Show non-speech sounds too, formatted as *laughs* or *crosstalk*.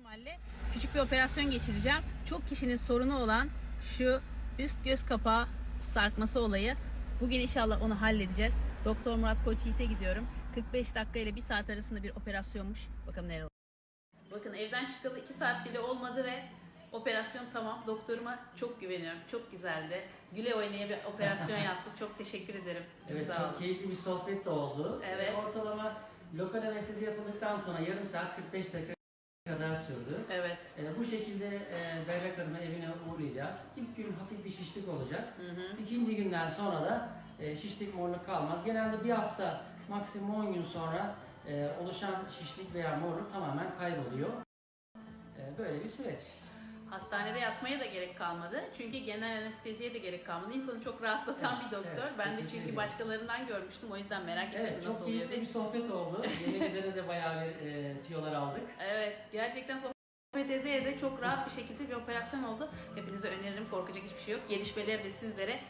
ihtimalle küçük bir operasyon geçireceğim. Çok kişinin sorunu olan şu üst göz kapağı sarkması olayı. Bugün inşallah onu halledeceğiz. Doktor Murat Koç Yiğit'e gidiyorum. 45 dakika ile 1 saat arasında bir operasyonmuş. Bakalım neler olacak. Bakın evden çıkalı 2 saat bile olmadı ve operasyon tamam. Doktoruma çok güveniyorum. Çok güzeldi. Güle oynaya bir operasyon *laughs* yaptık. Çok teşekkür ederim. Çok Evet çok keyifli bir sohbet de oldu. Evet. Ortalama lokal anestezi yapıldıktan sonra yarım saat 45 dakika kadar sürdü. Evet. Ee, bu şekilde e, Berrak Hanım'ın evine uğrayacağız. İlk gün hafif bir şişlik olacak. Hı hı. İkinci günden sonra da e, şişlik morluk kalmaz. Genelde bir hafta maksimum 10 gün sonra e, oluşan şişlik veya morluk tamamen kayboluyor. E, böyle bir süreç. Hastanede yatmaya da gerek kalmadı. Çünkü genel anesteziye de gerek kalmadı. İnsanı çok rahatlatan Evet, bir doktor. evet, ben de çünkü ederiz. başkalarından görmüştüm. O yüzden merak etmiştim Evet nasıl çok oluyor keyifli diye. bir sohbet oldu. Yemek üzerine de bayağı bir e, tiyolar aldık. Evet, gerçekten sohbet ede ede çok rahat bir şekilde bir operasyon oldu. Hepinize öneririm. Korkacak hiçbir şey yok. Gelişmeleri de sizlere